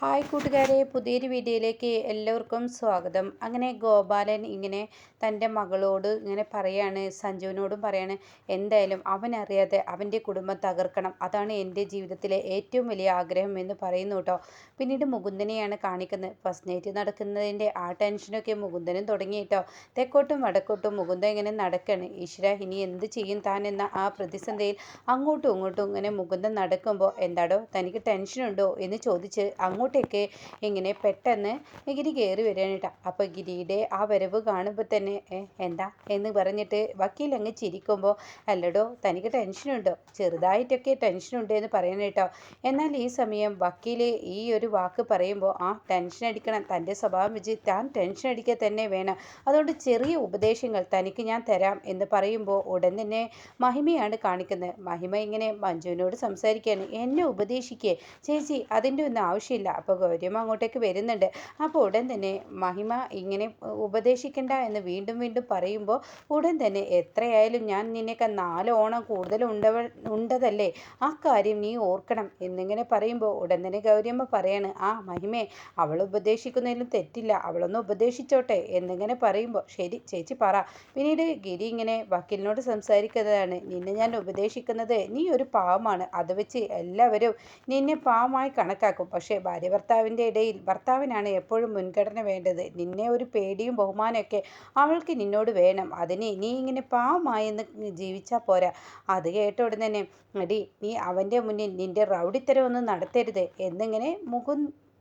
Hi കൂട്ടുകാരെ പുതിയൊരു വീഡിയോയിലേക്ക് എല്ലാവർക്കും സ്വാഗതം. അങ്ങനെ ഗോപാലൻ ഇങ്ങനെ തന്റെ മകളോട് ഇങ്ങനെ പറയാണ് സഞ്ജുവിനോടും പറയാണ് എന്തായാലും അവനറിയാതെ അവന്റെ കുടുംബം തകർക്കണം. അതാണ് എന്റെ ജീവിതത്തിലെ ഏറ്റവും വലിയ ആഗ്രഹം എന്ന് പറയുന്നു കേട്ടോ. പിന്നീട് മുകുന്ദനെയാണ് കാണിക്കുന്നത്. ഫസ്റ്റ് നൈറ്റ് നടക്കുന്നതിന്റെ ആ ടെൻഷനൊക്കെ മുകുന്ദനും തുടങ്ങി കേട്ടോ. തെക്കോട്ടും വടക്കോട്ടും മുകുന്ദൻ ഇങ്ങനെ നടക്കുകയാണ് ഈശ്വര ഇനി എന്ത് ചെയ്യും താൻ എന്ന ആ പ്രതിസന്ധിയിൽ അങ്ങോട്ടും ഇങ്ങോട്ടും ഇങ്ങനെ മുകുന്ദൻ നടക്കുമ്പോൾ എന്താടോ തനിക്ക് ടെൻഷനുണ്ടോ എന്ന് ചോദിച്ച് അങ്ങോട്ടേക്ക് ഇങ്ങനെ പെട്ടെന്ന് ഗിരി കയറി വരികയാണ് കേട്ടോ. അപ്പോൾ ഗിരിയുടെ ആ വരവ് കാണുമ്പോൾ തന്നെ എന്താ? എന്ന് പറഞ്ഞിട്ട് വക്കീൽ അങ്ങ് ചിരിക്കുമ്പോൾ അല്ലടോ തനിക്ക് ടെൻഷനുണ്ടോ. ചെറുതായിട്ടൊക്കെ ടെൻഷനുണ്ട് എന്ന് പറയണം കേട്ടോ. എന്നാൽ ഈ സമയം വക്കീൽ ഈ ഒരു വാക്ക് പറയുമ്പോൾ ആ ടെൻഷൻ അടിക്കണം. തന്റെ സ്വഭാവം വെച്ച് താൻ ടെൻഷൻ അടിക്കുക തന്നെ വേണം. അതുകൊണ്ട് ചെറിയ ഉപദേശങ്ങൾ തനിക്ക് ഞാൻ തരാം എന്ന് പറയുമ്പോൾ ഉടൻ തന്നെ മഹിമയാണ് കാണിക്കുന്നത്. മഹിമ ഇങ്ങനെ മഞ്ജുവിനോട് സംസാരിക്കുകയാണ്. എന്നെ ഉപദേശിക്കേ. ചേച്ചി അതിന്റെ ഒന്നും ആവശ്യമില്ല. അപ്പോൾ ഗൗരിയമ്മ അങ്ങോട്ടേക്ക് വരുന്നുണ്ട്. അപ്പോൾ ഉടൻ തന്നെ മഹിമ ഇങ്ങനെ ഉപദേശിക്കണ്ട എന്ന് വീണ്ടും വീണ്ടും പറയുമ്പോൾ ഉടൻ തന്നെ എത്രയായാലും ഞാൻ നിന്നെയൊക്കെ നാല് ഓണം കൂടുതൽ ഉണ്ടവ ഉണ്ടതല്ലേ? ആ കാര്യം നീ ഓർക്കണം എന്നിങ്ങനെ പറയുമ്പോൾ ഉടൻ തന്നെ ഗൗരിയമ്മ പറയാണ് ആ മഹിമേ അവൾ ഉപദേശിക്കുന്നതിലും തെറ്റില്ല അവളൊന്ന് ഉപദേശിച്ചോട്ടെ എന്നിങ്ങനെ പറയുമ്പോൾ ശരി ചേച്ചി പറ. പിന്നീട് ഗിരി ഇങ്ങനെ വക്കീലിനോട് സംസാരിക്കുന്നതാണ് നിന്നെ ഞാൻ ഉപദേശിക്കുന്നത് നീ ഒരു പാവമാണ് അത് വെച്ച് എല്ലാവരും നിന്നെ പാവമായി കണക്കാക്കും. പക്ഷേ ഭാര്യ ഭർത്താവിന്റെ ഇടയിൽ ഭർത്താവിനാണ് എപ്പോഴും മുൻഗണന വേണ്ടത്. നിന്നെ ഒരു പേടിയും ബഹുമാനമൊക്കെ അവൾക്ക് നിന്നോട് വേണം. അതിന് നീ ഇങ്ങനെ പാവമായെന്ന് ജീവിച്ചാൽ പോരാ. അത് കേട്ട ഉടൻ തന്നെ എടി നീ അവന്റെ മുന്നിൽ നിന്റെ റൗഡിത്തരമൊന്നും നടത്തരുത് എന്നിങ്ങനെ മുകു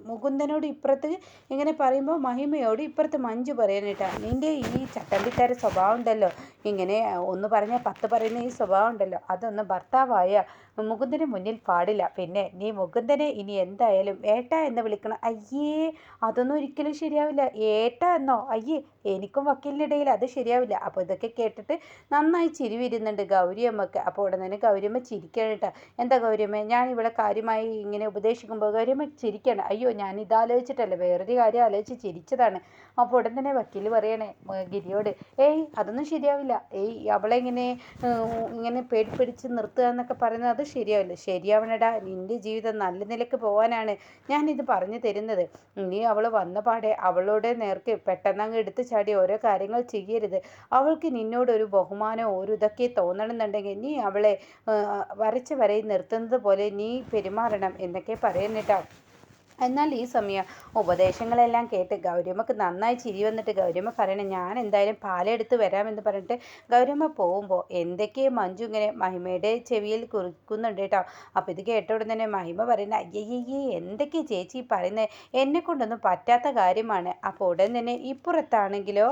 മുകുന്ദനോട് ഇപ്പുറത്ത് ഇങ്ങനെ പറയുമ്പോൾ മഹിമയോട് ഇപ്പുറത്ത് മഞ്ജു പറയാനിട്ടാ നിന്റെ ഈ ചട്ടമ്പിക്കാര സ്വഭാവം ഉണ്ടല്ലോ. ഇങ്ങനെ ഒന്ന് പറഞ്ഞാൽ പത്ത് പറയുന്ന ഈ സ്വഭാവം ഉണ്ടല്ലോ. അതൊന്ന് ഭർത്താവായ മുകുന്ദന് മുന്നിൽ പാടില്ല. പിന്നെ നീ മുകുന്ദനെ ഇനി എന്തായാലും ഏട്ട എന്ന് വിളിക്കണം. അയ്യേ അതൊന്നും ഒരിക്കലും ശരിയാവില്ല. ഏട്ട എന്നോ? അയ്യേ എനിക്കും വക്കീലിനിടയിൽ അത് ശരിയാവില്ല. അപ്പോൾ ഇതൊക്കെ കേട്ടിട്ട് നന്നായി ചിരി വരുന്നുണ്ട് ഗൗരിയമ്മക്ക് അപ്പോൾ ഉടൻ തന്നെ ഗൗരിയമ്മ ചിരിക്കണം കേട്ടോ. എന്താ ഗൗരിയമ്മ ഞാൻ ഇവിടെ കാര്യമായി ഇങ്ങനെ ഉപദേശിക്കുമ്പോൾ ഗൗരിയമ്മ ചിരിക്കണം അയ്യോ ഞാൻ ഇതാലോചിച്ചിട്ടല്ല വേറൊരു കാര്യം ആലോചിച്ച് ചിരിച്ചതാണ്. അപ്പോൾ ഉടൻ തന്നെ വക്കീൽ പറയണേ ഗിരിയോട് ഏയ് അതൊന്നും ശരിയാവില്ല. ഏയ് അവളെ ഇങ്ങനെ ഇങ്ങനെ പേടിപ്പിടിച്ച് നിർത്തുക എന്നൊക്കെ പറയുന്നത് അത് ശരിയാവില്ല. ശരിയാവണടാ. നിന്റെ ജീവിതം നല്ല നിലയ്ക്ക് പോകാനാണ് ഞാനിത് പറഞ്ഞു തരുന്നത്. നീ അവൾ വന്ന പാടെ അവളോട് നേർക്ക് പെട്ടെന്ന് അങ്ങ് എടുത്ത് ചാടി ഓരോ കാര്യങ്ങൾ ചെയ്യരുത്. അവൾക്ക് നിന്നോട് ഒരു ബഹുമാനം ഒരു ഇതൊക്കെ തോന്നണമെന്നുണ്ടെങ്കിൽ നീ അവളെ വരച്ച് വരയിൽ നിർത്തുന്നത് പോലെ നീ പെരുമാറണം എന്നൊക്കെ പറയുന്നിട്ടാ എന്നാൽ ഈ സമയം ഉപദേശങ്ങളെല്ലാം കേട്ട് ഗൗരിയമ്മക്ക് നന്നായി ചിരി വന്നിട്ട് ഗൗരിയമ്മ പറയണം ഞാൻ എന്തായാലും പാലെടുത്ത് വരാമെന്ന് പറഞ്ഞിട്ട് ഗൗരിയമ്മ പോകുമ്പോൾ എന്തൊക്കെയോ മഞ്ജു ഇങ്ങനെ മഹിമയുടെ ചെവിയിൽ കുറിക്കുന്നുണ്ട് കേട്ടോ. അപ്പോൾ ഇത് കേട്ട ഉടൻ തന്നെ മഹിമ പറയുന്നത് അയ്യയ്യേ എന്തൊക്കെ ചേച്ചി പറയുന്നത് എന്നെ കൊണ്ടൊന്നും പറ്റാത്ത കാര്യമാണ്. അപ്പോൾ ഉടൻ തന്നെ ഇപ്പുറത്താണെങ്കിലോ?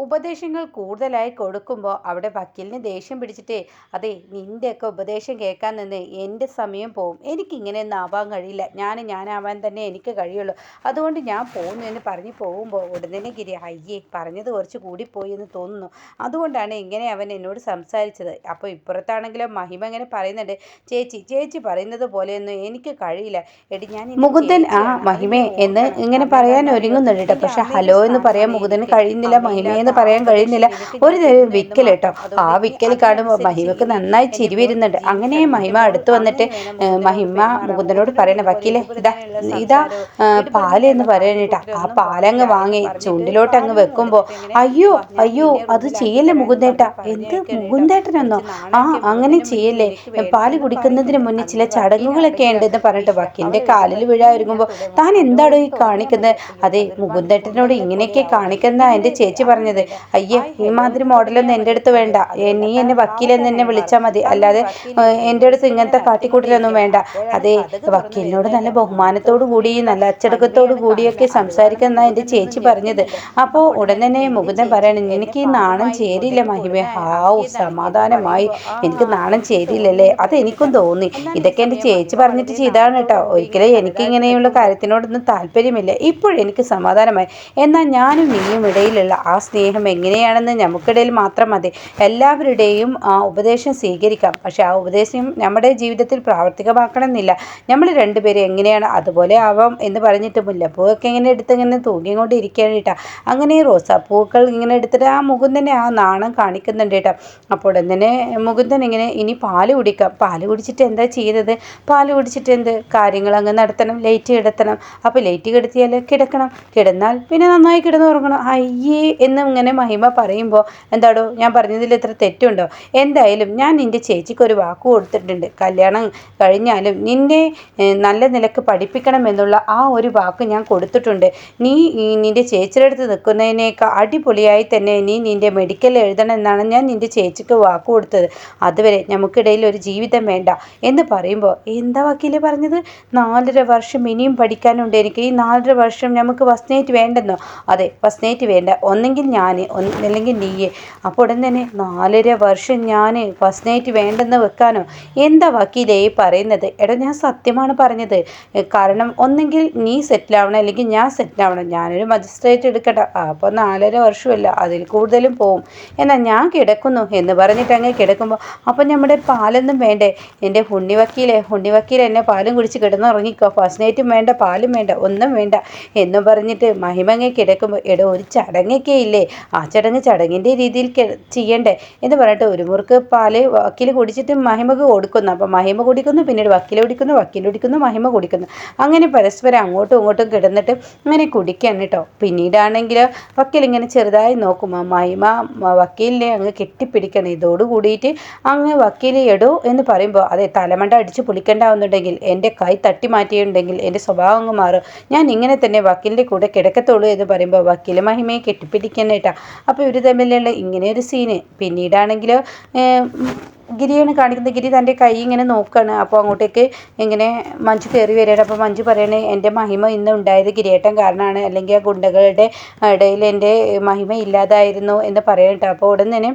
ഉപദേശങ്ങൾ കൂടുതലായി കൊടുക്കുമ്പോൾ അവിടെ വക്കീലിന് ദേഷ്യം പിടിച്ചിട്ടേ അതെ നിന്റെയൊക്കെ ഉപദേശം കേൾക്കാൻ നിന്ന് എന്റെ സമയം പോവും. എനിക്കിങ്ങനെയൊന്നും ആവാൻ കഴിയില്ല. ഞാൻ ഞാനാവാൻ തന്നെ എനിക്ക് കഴിയുള്ളൂ. അതുകൊണ്ട് ഞാൻ പോകുന്നു എന്ന് പറഞ്ഞ് പോകുമ്പോൾ ഉടനെ ഗിരി അയ്യേ പറഞ്ഞത് കുറച്ച് കൂടിപ്പോയി എന്ന് തോന്നുന്നു. അതുകൊണ്ടാണ് ഇങ്ങനെ അവൻ എന്നോട് സംസാരിച്ചത്. അപ്പോൾ ഇപ്പുറത്താണെങ്കിലോ മഹിമ ഇങ്ങനെ പറയുന്നുണ്ട് ചേച്ചി ചേച്ചി പറയുന്നത് പോലെയൊന്നും എനിക്ക് കഴിയില്ല. എടി ഞാൻ മുകുന്ദൻ ആ. മഹിമേ എന്ന്. ഇങ്ങനെ പറയാൻ ഒരുങ്ങുന്നുണ്ട് കേട്ടോ. പക്ഷെ ഹലോ എന്ന് പറയാൻ മുകുന്ദന് കഴിയുന്നില്ല മഹിമ എന്ന് അമ്മയില്ലാത്ത പറയാൻ കഴിയുന്നില്ല ഒരു നേരം വിക്കൽ കേട്ടോ ആ വിക്കൽ കാണുമ്പോൾ മഹിമക്ക് നന്നായി ചിരി വരുന്നുണ്ട് അങ്ങനെ മഹിമ അടുത്ത് വന്നിട്ട് മഹിമ മുകുന്ദനോട് പറയണ വക്കീലെ ഇതാ ഇതാ പാൽ എന്ന് പറയാനിട്ടാ ആ പാലങ്ങ് വാങ്ങി ചൂണ്ടിലോട്ട് അങ്ങ് വെക്കുമ്പോ വെക്കുമ്പോൾ അയ്യോ അയ്യോ അത് ചെയ്യല്ലേ മുകുന്ദേട്ട എന്ത് മുകുന്ദേട്ടനെന്നോ ആ അങ്ങനെ ചെയ്യല്ലേ പാൽ കുടിക്കുന്നതിന്. മുന്നേ ചില ചടങ്ങുകളൊക്കെ ഉണ്ട് എന്ന് പറഞ്ഞിട്ട് വക്കീലിന്റെ കാലിൽ വീഴാതിരിക്കുമ്പോൾ താൻ. എന്താടോ ഈ കാണിക്കുന്നത് അതെ. മുകുന്ദേട്ടനോട് ഇങ്ങനെയൊക്കെ കാണിക്കുന്ന എന്റെ ചേച്ചി പറഞ്ഞത് അയ്യേ ഈ മാതിരി മോഡലൊന്നും എന്റെ അടുത്ത് വേണ്ട. നീ എന്നെ വക്കീലെന്ന് എന്നെ വിളിച്ചാൽ മതി. അല്ലാതെ എന്റെ അടുത്ത് ഇങ്ങനത്തെ കാട്ടിക്കൂട്ടലൊന്നും വേണ്ട. അതെ വക്കീലിനോട് നല്ല ബഹുമാനത്തോടു കൂടി നല്ല അച്ചടക്കത്തോടു കൂടിയൊക്കെ സംസാരിക്കുന്ന എന്റെ ചേച്ചി പറഞ്ഞത്. അപ്പോൾ ഉടൻ തന്നെ മുകുന്ദൻ പറയണം എനിക്ക് ഈ നാണം ചേരില്ല മഹിമേ. ഹാവൂ സമാധാനമായി. എനിക്ക് നാണം ചേരില്ലല്ലേ അത് എനിക്കും തോന്നി ഇതൊക്കെ എന്റെ ചേച്ചി പറഞ്ഞിട്ട് ചെയ്താണ് കേട്ടോ. ഒരിക്കലും എനിക്ക് ഇങ്ങനെയുള്ള കാര്യത്തിനോടൊന്നും താല്പര്യമില്ല. ഇപ്പോഴെനിക്ക് സമാധാനമായി. എന്നാൽ ഞാനും നീയും ഇടയിലുള്ള ആ സ്നേഹം സ്നേഹം എങ്ങനെയാണെന്ന് നമുക്കിടയിൽ മാത്രം മതി. എല്ലാവരുടെയും ആ ഉപദേശം സ്വീകരിക്കാം. പക്ഷേ ആ ഉപദേശം നമ്മുടെ ജീവിതത്തിൽ പ്രാവർത്തികമാക്കണമെന്നില്ല. നമ്മൾ രണ്ടുപേരും എങ്ങനെയാണ് അതുപോലെ ആവാം എന്ന് പറഞ്ഞിട്ട് മുല്ലപ്പൂവൊക്കെ ഇങ്ങനെ എടുത്ത് ഇങ്ങനെ തൂങ്ങിക്കൊണ്ട് ഇരിക്കുകയാണ് കേട്ടോ. അങ്ങനെ റോസാപ്പൂക്കൾ ഇങ്ങനെ എടുത്തിട്ട് ആ മുകുന്ദനെ ആ നാണം കാണിക്കുന്നുണ്ട് കേട്ടോ. അപ്പോൾ തന്നെ മുകുന്ദൻ ഇങ്ങനെ ഇനി പാൽ കുടിക്കാം. പാൽ കുടിച്ചിട്ട് എന്താ ചെയ്തത്? പാൽ കുടിച്ചിട്ട് എന്ത്? കാര്യങ്ങൾ അങ്ങ് നടത്തണം. ലൈറ്റ് കിടത്തണം. അപ്പോൾ ലൈറ്റ് കിടത്തിയാൽ കിടക്കണം. കിടന്നാൽ പിന്നെ നന്നായി കിടന്നുറങ്ങണം. അയ്യേ എന്ന് ഇങ്ങനെ മഹിമ പറയുമ്പോൾ എന്താടോ ഞാൻ പറഞ്ഞതിൽ ഇത്ര തെറ്റുണ്ടോ? എന്തായാലും ഞാൻ നിന്റെ ചേച്ചിക്ക് ഒരു വാക്ക് കൊടുത്തിട്ടുണ്ട്. കല്യാണം കഴിഞ്ഞാലും നിന്നെ നല്ല നിലയ്ക്ക് പഠിപ്പിക്കണം എന്നുള്ള ആ ഒരു വാക്ക് ഞാൻ കൊടുത്തിട്ടുണ്ട്. നീ നിന്റെ ചേച്ചിയുടെ അടുത്ത് നിൽക്കുന്നതിനേക്കാൾ അടിപൊളിയായി തന്നെ നീ നിന്റെ മെഡിക്കൽ എഴുതണം എന്നാണ് ഞാൻ നിന്റെ ചേച്ചിക്ക് വാക്ക് കൊടുത്തത്. അതുവരെ നമുക്കിടയിൽ ഒരു ജീവിതം വേണ്ട എന്ന് പറയുമ്പോൾ എന്താ വക്കീൽ പറഞ്ഞത്? നാലര വർഷം ഇനിയും പഠിക്കാനുണ്ട് എനിക്ക്. ഈ നാലര വർഷം നമുക്ക് വസ്നേറ്റ് നൈറ്റ് വേണ്ടെന്നോ? അതെ വസ്നേറ്റ് നൈറ്റ് വേണ്ട. ഒന്നെങ്കിൽ ഞാൻ അല്ലെങ്കിൽ നീയെ. അപ്പോൾ ഉടൻ തന്നെ നാലര വർഷം ഞാൻ ഫസ്റ്റ് നൈറ്റ് വേണ്ടെന്ന് വെക്കാനോ? എന്താ വക്കീലേ പറയുന്നത്? എടാ ഞാൻ സത്യമാണ് പറഞ്ഞത്. കാരണം ഒന്നെങ്കിൽ നീ സെറ്റിൽ ആവണം അല്ലെങ്കിൽ ഞാൻ സെറ്റിൽ ആവണം. ഞാനൊരു മജിസ്ട്രേറ്റ് എടുക്കട്ടെ. അപ്പോൾ നാലര വർഷമല്ല അതിൽ കൂടുതലും പോവും. എന്നാൽ ഞാൻ കിടക്കുന്നു എന്ന് പറഞ്ഞിട്ട് അങ്ങ് കിടക്കുമ്പോൾ അപ്പോൾ നമ്മുടെ പാലൊന്നും വേണ്ടേ? എന്റെ ഹുണ്ണി വക്കീലെ ഹുണ്ണി വക്കീൽ എന്നെ പാലും കുടിച്ച് കിടന്നുറങ്ങിക്കോ. ഫസ്റ്റ് നൈറ്റും വേണ്ട പാലും വേണ്ട ഒന്നും വേണ്ട എന്നും പറഞ്ഞിട്ട് മഹിമങ്ങ കിടക്കുമ്പോൾ എടോ ഒരു ചടങ്ങൊക്കെ ഇല്ലേ? ആ ചടങ്ങ് ചടങ്ങിന്റെ രീതിയിൽ ചെയ്യണ്ടേ? എന്ന് പറഞ്ഞിട്ട് ഒരു മുറുക്ക് പാൽ വക്കീൽ കുടിച്ചിട്ട് മഹിമക്ക് കൊടുക്കുന്നു. അപ്പം മഹിമ കുടിക്കുന്നു പിന്നീട് വക്കീൽ കുടിക്കുന്നു വക്കീൽ കുടിക്കുന്നു മഹിമ കുടിക്കുന്നു. അങ്ങനെ പരസ്പരം അങ്ങോട്ടും ഇങ്ങോട്ടും കിടന്നിട്ട് ഇങ്ങനെ കുടിക്കാൻ കേട്ടോ പിന്നീടാണെങ്കിൽ വക്കീൽ ഇങ്ങനെ ചെറുതായി നോക്കും. മഹിമ വക്കീലിനെ അങ്ങ് കെട്ടിപ്പിടിക്കണം. ഇതോട് കൂടിയിട്ട് അങ്ങ് വക്കീൽ എടോ എന്ന് പറയുമ്പോൾ അതെ തലമണ്ട അടിച്ച് പുളിക്കണ്ടാവുന്നുണ്ടെങ്കിൽ എന്റെ കൈ തട്ടി മാറ്റിയിട്ടുണ്ടെങ്കിൽ എന്റെ സ്വഭാവം അങ്ങ് മാറും. ഞാൻ ഇങ്ങനെ തന്നെ വക്കീലിന്റെ കൂടെ കിടക്കത്തുള്ളൂ എന്ന് പറയുമ്പോൾ വക്കീൽ മഹിമയെ കെട്ടിപ്പിടിക്കണം കേട്ടോ. അപ്പോൾ ഇവർ തമ്മിലുള്ള ഇങ്ങനെ ഒരു സീന് പിന്നീടാണെങ്കിൽ ഗിരിയാണ് കാണിക്കുന്നത്. ഗിരി തന്റെ കൈ ഇങ്ങനെ നോക്കുകയാണ് അപ്പോൾ അങ്ങോട്ടേക്ക് ഇങ്ങനെ മഞ്ജു കയറി വരികയാണ്. അപ്പോൾ മഞ്ജു പറയണേ എന്റെ മഹിമ ഇന്ന് ഉണ്ടായത് ഗിരിയേട്ടൻ കാരണമാണ്. അല്ലെങ്കിൽ ആ ഗുണ്ടകളുടെ ഇടയിൽ എന്റെ മഹിമ ഇല്ലാതായിരുന്നു എന്ന് പറയട്ടെ അപ്പോൾ ഉടൻ തന്നെ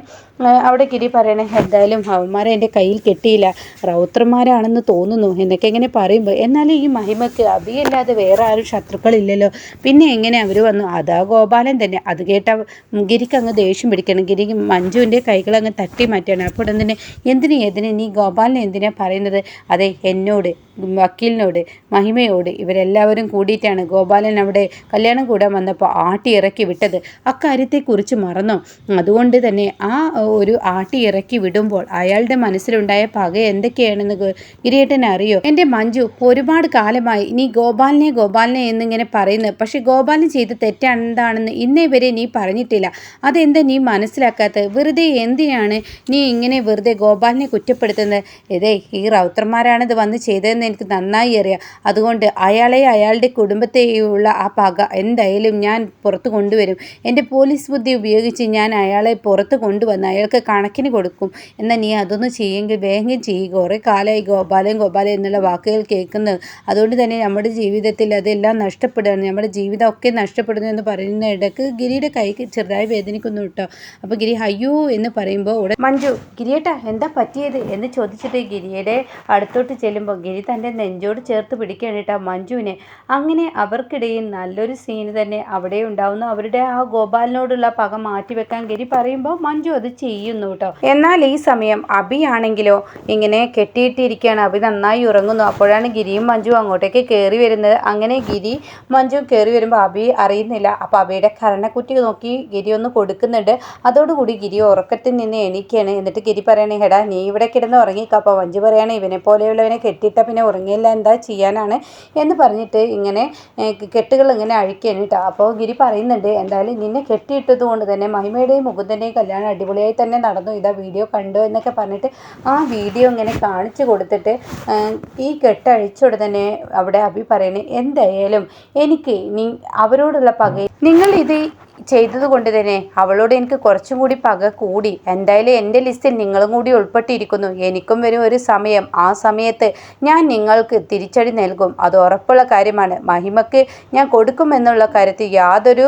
അവിടെ ഗിരി പറയണേ എന്തായാലും അവന്മാരെ എന്റെ കയ്യിൽ കെട്ടിയില്ല. റൗത്രന്മാരാണെന്ന് തോന്നുന്നു എന്നൊക്കെ ഇങ്ങനെ പറയുമ്പോൾ എന്നാലും ഈ മഹിമയ്ക്ക് അഭിയല്ലാതെ വേറെ ആരും ശത്രുക്കളില്ലല്ലോ. പിന്നെ എങ്ങനെ അവർ വന്നു? അതാ ഗോപാലൻ തന്നെ. അത് കേട്ട ഗിരിക്ക് അങ്ങ് ദേഷ്യം പിടിക്കണം. ഗിരി മഞ്ജുവിന്റെ കൈകൾ അങ്ങ് തട്ടി മാറ്റുകയാണ്. അപ്പോൾ ഉടൻ തന്നെ എന്തിനു എന്തിനു നീ ഗോപാലിനെ എന്തിനാ പറയുന്നത്? അതെ എന്നോട്. വക്കീലിനോട് മഹിമയോട് ഇവരെല്ലാവരും കൂടിയിട്ടാണ് ഗോപാലൻ അവിടെ കല്യാണം കൂടാൻ വന്നപ്പോൾ ആട്ടി ഇറക്കി വിട്ടത്. അക്കാര്യത്തെക്കുറിച്ച് മറന്നോ? അതുകൊണ്ട് തന്നെ ആ ഒരു ആട്ടി ഇറക്കി വിടുമ്പോൾ അയാളുടെ മനസ്സിലുണ്ടായ പക എന്തൊക്കെയാണെന്ന് ഗിരിയേട്ടൻ അറിയോ? എന്റെ മഞ്ജു ഒരുപാട് കാലമായി നീ ഗോപാലിനെ ഗോപാലിനെ എന്നിങ്ങനെ പറയുന്നത് പക്ഷേ ഗോപാലൻ ചെയ്ത് തെറ്റാണെന്താണെന്ന് ഇന്നേ വരെ നീ പറഞ്ഞിട്ടില്ല. അതെന്താ നീ മനസ്സിലാക്കാത്തത്? വെറുതെ എന്തിനാണ് നീ ഇങ്ങനെ വെറുതെ ഗോപാലിനെ കുറ്റപ്പെടുത്തുന്നത്? ഇതേ ഈ റൗത്രന്മാരാണിത് വന്ന് ചെയ്തതെന്ന് എനിക്ക് നന്നായി അറിയാം. അതുകൊണ്ട് അയാളെ അയാളുടെ കുടുംബത്തെയുള്ള ആ പക എന്തായാലും ഞാൻ പുറത്ത് കൊണ്ടുവരും. എന്റെ പോലീസ് ബുദ്ധി ഉപയോഗിച്ച് ഞാൻ അയാളെ പുറത്ത് കൊണ്ടുവന്ന് അയാൾക്ക് കണക്കിന് കൊടുക്കും. എന്നാൽ നീ അതൊന്നും ചെയ്യെങ്കിൽ വേഗം ചെയ്യുക കുറേ കാലമായി ഗോപാലൻ ഗോപാലൻ എന്നുള്ള വാക്കുകൾ കേൾക്കുന്നത് അതുകൊണ്ട് തന്നെ നമ്മുടെ ജീവിതത്തിൽ അതെല്ലാം നഷ്ടപ്പെടുകയാണ്. നമ്മുടെ ജീവിതം ഒക്കെ നഷ്ടപ്പെടുന്നു എന്ന് പറയുന്ന ഇടയ്ക്ക് ഗിരിയുടെ കൈക്ക് ചെറുതായി വേദനിക്കുന്നു കേട്ടോ. അപ്പോൾ ഗിരി അയ്യോ എന്ന് പറയുമ്പോൾ ഉടൻ മഞ്ജു ഗിരിയേട്ടാ എന്താ പറ്റിയത്? എന്ന് ചോദിച്ചിട്ട് ഗിരിയുടെ അടുത്തോട്ട് ചെല്ലുമ്പോൾ ഗിരി തന്റെ നെഞ്ചോട് ചേർത്ത് പിടിക്കുകയാണ് കേട്ടോ മഞ്ജുവിനെ. അങ്ങനെ അവർക്കിടയിൽ നല്ലൊരു സീന് തന്നെ അവിടെ ഉണ്ടാവുന്നു. അവരുടെ ആ ഗോപാലിനോടുള്ള പക മാറ്റിവെക്കാൻ ഗിരി പറയുമ്പോൾ മഞ്ജു അത് ചെയ്യുന്നു കേട്ടോ എന്നാൽ ഈ സമയം അഭിയാണെങ്കിലോ ഇങ്ങനെ കെട്ടിയിട്ടിരിക്കുകയാണ്. അഭി നന്നായി ഉറങ്ങുന്നു. അപ്പോഴാണ് ഗിരിയും മഞ്ജു അങ്ങോട്ടേക്ക് കയറി വരുന്നത്. അങ്ങനെ ഗിരി മഞ്ജു കയറി വരുമ്പോൾ അഭി അറിയുന്നില്ല. അപ്പോൾ അഭിയുടെ കരണക്കുറ്റി നോക്കി ഗിരി ഒന്ന് കൊടുക്കുന്നുണ്ട്. അതോടുകൂടി ഗിരി ഉറക്കത്തിൽ നിന്ന് എണീക്കുകയാണ്. എന്നിട്ട് ഗിരി പറയണേ ഹെടാ നീ ഇവിടെ കിടന്ന് ഉറങ്ങിക്കോ. അപ്പോൾ മഞ്ജു പറയണേ ഇവനെ പോലെയുള്ളവനെ കെട്ടിയിട്ട പിന്നെ ഉറങ്ങിയില്ല എന്താ ചെയ്യാനാണ് എന്ന് പറഞ്ഞിട്ട് ഇങ്ങനെ കെട്ടുകൾ ഇങ്ങനെ അഴിക്കുകയാണ് കേട്ടോ. അപ്പോൾ ഗിരി പറയുന്നുണ്ട് എന്തായാലും നിന്നെ കെട്ടിയിട്ടത് കൊണ്ട് തന്നെ മഹിമയുടെയും മുകുന്ദന്റെയും കല്യാണം അടിപൊളിയായി തന്നെ നടന്നു. ഇതാ വീഡിയോ കണ്ടു എന്നൊക്കെ പറഞ്ഞിട്ട് ആ വീഡിയോ ഇങ്ങനെ കാണിച്ചു കൊടുത്തിട്ട് ഈ കെട്ടഴിച്ചോടെ തന്നെ അവിടെ അഭി പറയണേ എന്തായാലും എനിക്ക് അവരോടുള്ള പക നിങ്ങൾ ഇത് ചെയ്തത് കൊണ്ട് തന്നെ അവളോട് എനിക്ക് കുറച്ചും കൂടി പക കൂടി. എന്തായാലും എന്റെ ലിസ്റ്റിൽ നിങ്ങളും കൂടി ഉൾപ്പെട്ടിരിക്കുന്നു. എനിക്കും വരും ഒരു സമയം. ആ സമയത്ത് ഞാൻ നിങ്ങൾക്ക് തിരിച്ചടി നൽകും. അത് ഉറപ്പുള്ള കാര്യമാണ്. മഹിമക്ക് ഞാൻ കൊടുക്കുമെന്നുള്ള കാര്യത്തിൽ യാതൊരു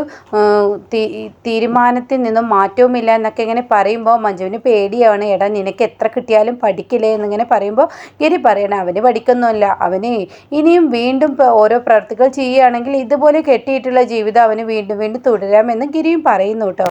തീരുമാനത്തിൽ നിന്നും മാറ്റവുമില്ല എന്നൊക്കെ ഇങ്ങനെ പറയുമ്പോൾ മഞ്ജുവിന് പേടിയാണ്. എടാ നിനക്ക് എത്ര കിട്ടിയാലും പഠിക്കില്ലേ എന്നിങ്ങനെ പറയുമ്പോൾ ഗിരി പറയണം അവന് പഠിക്കുന്നുമില്ല. അവന് ഇനിയും വീണ്ടും ഓരോ പ്രവർത്തികൾ ചെയ്യുകയാണെങ്കിൽ ഇതുപോലെ കെട്ടിയിട്ടുള്ള ജീവിതം അവന് വീണ്ടും വീണ്ടും തുടരാമെന്ന് ഗിരിയും പറയുന്നു കേട്ടോ.